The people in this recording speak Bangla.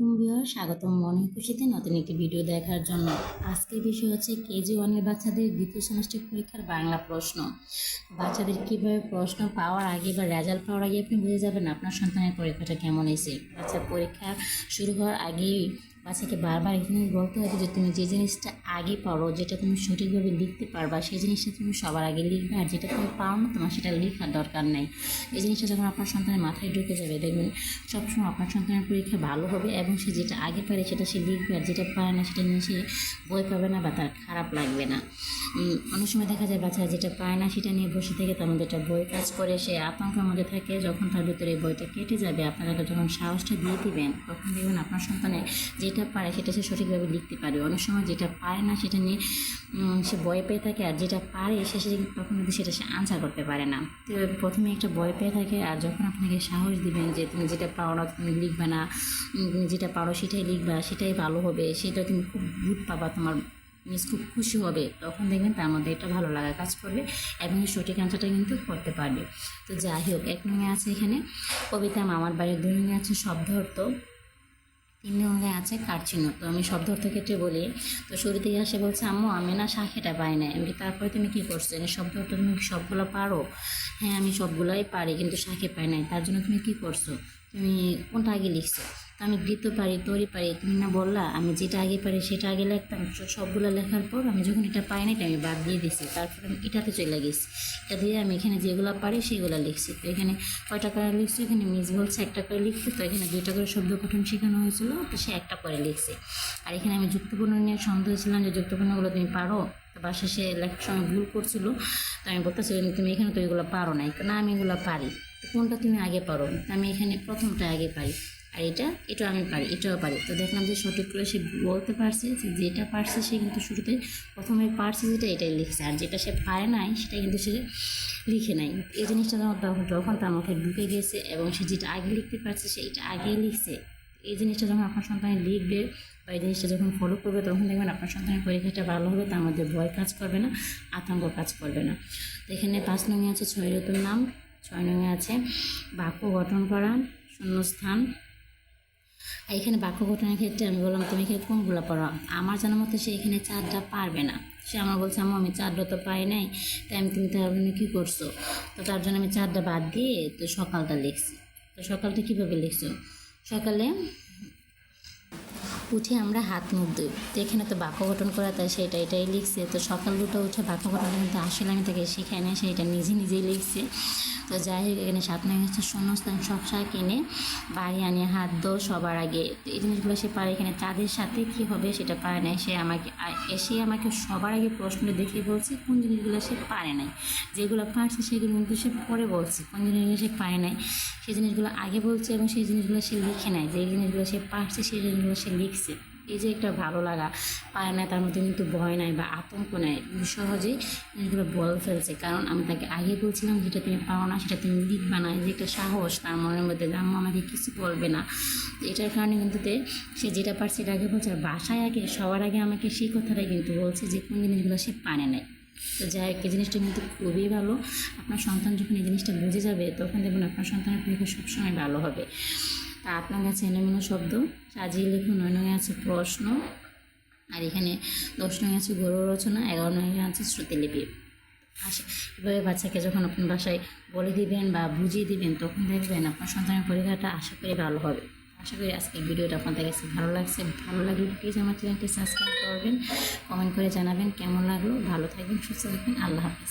আলাইকুম বিয়ার স্বাগতম। মনে খুশিতে নতুন একটি ভিডিও দেখার জন্য। আজকের বিষয় হচ্ছে কেজি ওয়ানের বাচ্চাদের দ্বিতীয় সেমিস্টার পরীক্ষার বাংলা প্রশ্ন। বাচ্চাদের কীভাবে প্রশ্ন পাওয়ার আগে বা রেজাল্ট পাওয়ার আগে আপনি বুঝে যাবেন আপনার সন্তানের পরীক্ষাটা কেমন এসে আচ্ছা পরীক্ষা শুরু হওয়ার আগেই বাচ্চাকে বারবার এখানে বলতে হবে যে তুমি যে জিনিসটা আগে পারো যেটা তুমি সঠিকভাবে লিখতে পারবা, সেই জিনিসটা তুমি সবার আগে লিখবে আর যেটা তুমি পারো না তোমার সেটা লেখার দরকার নেই। এই জিনিসটা যখন আপনার সন্তানের মাথায় ঢুকে যাবে, দেখবেন সবসময় আপনার সন্তানের পরীক্ষা ভালো হবে এবং সে যেটা আগে পারে সেটা সে লিখবে আর যেটা পারে না সেটা নিয়ে সে বই পাবে না বা তার খারাপ লাগবে না। অনেক সময় দেখা যায় বাচ্চা যেটা পায় না সেটা নিয়ে বসে থেকে তার মধ্যে একটা বই কাজ করে, সে আতঙ্কের মধ্যে থাকে, যখন তার ভিতরে এই বইটা কেটে যাবে, আপনারা যখন সাহসটা দিয়ে দিবেন, তখন দেখবেন আপনার সন্তানের যেটা পারে সেটা সে সঠিকভাবে লিখতে পারে। অনেক সময় যেটা পারে না সেটা নিয়ে সে ভয় পেয়ে থাকে আর যেটা পারে সে সে তখন কিন্তু সেটা সে আনসার করতে পারে না। তো প্রথমে একটা ভয় পেয়ে থাকে আর যখন আপনাকে সাহস দিবেন যে তুমি যেটা পারো না তুমি লিখবে না তুমি যেটা পারো সেটাই লিখবা, সেটাই ভালো হবে, সেটা তুমি খুব গুড পাবা, তোমার মিস খুব খুশি হবে, তখন দেখবেন তার মধ্যে একটা ভালো লাগা কাজ করবে এবং সঠিক আনসারটা কিন্তু করতে পারবে। তো যাই হোক, এক নঙ্গে আছে এখানে, কবিতা মামার বাড়ির দুই আছে শব্দ অর্থ। তিন নঙ্গে আছে কারচিহ্ন তো আমি শব্দ ক্ষেত্রে বলি। তো শুরু থেকে আসে বলছে, আম্মু, আমি না শাখেটা পাই না আমি তারপরে তুমি কী করছ? এই শব্দ অর্থ তুমি সবগুলো পারো? হ্যাঁ আমি সবগুলোই পারি, কিন্তু শাখে পাই নাই, তার জন্য তুমি কী করছ? তুমি কোনটা আগে লিখছো? আমি গীত পারি, তরি পারি, তুমি না বললা, আমি যেটা আগে পারি সেটা আগে লিখতাম। সবগুলো লেখার পর আমি যখন এটা পাই না এটা আমি বাদ দিয়ে দিছি। তারপর আমি এটাতে চলে গেছি। এটা দিয়ে আমি এখানে যেগুলো পারি সেগুলো লিখছি। তো এখানে কয়টা করে লিখছি? এখানে মিস বলছে একটা করে লিখছি। তো এখানে দুইটা করে শব্দ গঠন শেখানো হয়েছিল, তো সে একটা করে লিখছে। আর এখানে আমি যুক্তপূর্ণ নিয়ে সন্দেহ ছিলাম যে যুক্তপূর্ণগুলো তুমি পারো? বাসা সে লেখার সময় ভুল করছিল। তো আমি বলতেছিলাম তুমি এখানে তো এগুলো পারো নাই। না, আমি এগুলো পারি। কোনটা তুমি আগে পারো? আমি এখানে প্রথমটা আগে পারি। আর এটা, এটাও আমি পারি, এটাও পারি। তো দেখলাম যে সঠিক করে সে বলতে পারছে যে যেটা পারছে সে কিন্তু শুরুতে প্রথমে পারছে যেটা, এটাই লিখছে। আর যেটা সে পারে নাই, সেটা কিন্তু সে লিখে নাই। এই জিনিসটা তখন যখন তার মুখে ঢুকে গেছে এবং সে যেটা আগে লিখতে পারছে, সেইটা আগেই লিখছে। এই জিনিসটা যখন আপনার সন্তান লিখবে বা এই জিনিসটা যখন ফলো করবে, তখন দেখবেন আপনার সন্তানের পরীক্ষাটা ভালো হবে, তার মধ্যে ভয় কাজ করবে না, আতঙ্ক কাজ করবে না। তো এখানে পাঁচ নঙে আছে ছয় ঋতুর নাম, ছয় নঙে আছে বাক্য গঠন করা, শূন্যস্থান আর এখানে বাক্য ঘটনার ক্ষেত্রে আমি বললাম, তুমি এখানে কোনগুলো পড়ো? আমার জানার মতো সে এখানে চারটা পারবে না। সে আমার বলছে আমার আমি চারটা তো পাই নাই, তাই আমি তুমি তার জন্য কী করছ? তো তার জন্য আমি চারটা বাদ দিয়ে তো সকালটা লিখছি। তো সকালটা কীভাবে লিখছো? সকালে উঠে আমরা হাত মুখ ধুই। তো এখানে তো বাক্য গঠন করা, তাই সেটা এটাই লিখছে। তো সকাল দুটো উঠে বাক্য গঠন কিন্তু আসলে আমি তাকে শিখাই না সেটা নিজে নিজেই লিখছে। তো যাই হোক, এখানে সাত নয় হচ্ছে শূন্যস্থান সবসা কিনে বাড়ি আনিয়ে হাত দো সবার আগে। এই জিনিসগুলো সে পারে এখানে। তাদের সাথে কী হবে সেটা পারে নাই। সে আমাকে এসে আমাকে সবার আগে প্রশ্ন দেখে বলছে কোন জিনিসগুলো সে পারে নাই। যেগুলো পারছে সেগুলো কিন্তু সে পরে বলছে, কোন জিনিসগুলো সে পারে নাই। সেই জিনিসগুলো আগে বলছে এবং সেই জিনিসগুলো সে লিখে নেয় যে জিনিসগুলো সে পারছে সেই জিনিসগুলো সে লিখছে। এই যে একটা ভালো লাগা। পায় না, তার মধ্যে কিন্তু ভয় নাই বা আতঙ্ক নেই। সহজেই জিনিসগুলো বল ফেলছে। কারণ আমি তাকে আগে বলছিলাম, যেটা তুমি পাও না, সেটা তুমি লিখবা না। এই যে একটা সাহস তার মনের মধ্যে আম্মু, আমাকে কিছু বলবে না। এটার কারণে কিন্তু সে যেটা পারছে এটা আগে বলছে। আর বাসায় আগে, সবার আগে আমাকে সেই কথাটাই কিন্তু বলছে যে, কোন জিনিসগুলো সে পারে নাই। তো যাই হোক, এই জিনিসটা কিন্তু খুবই ভালো। আপনার সন্তান যখন এই জিনিসটা বুঝে যাবে, তখন দেখবেন আপনার সন্তানের পরীক্ষা সবসময় ভালো হবে। তা আপনার কাছে এলোমেলো শব্দ। সাজিয়ে লিখুন, নয় নয় আছে প্রশ্ন। আর এখানে দশ নয় আছে গৌরব রচনা, এগারো নয় আছে শ্রুতিলিপি আসে। এভাবে বাচ্চাকে যখন আপনার বাসায় বলে দিবেন বা বুঝিয়ে দিবেন, তখন দেখবেন আপনার সন্তানের পরীক্ষাটা আশা করি ভালো হবে। আশা করি আজকের ভিডিওটা আপনাদের কাছে ভালো লাগছে। ভালো লাগলে প্লিজ আমার চ্যানেলটি সাবস্ক্রাইব করবেন কমেন্ট করে জানাবেন কেমন লাগল। ভালো থাকবেন, সুস্থ থাকবেন। আল্লাহ হাফিজ।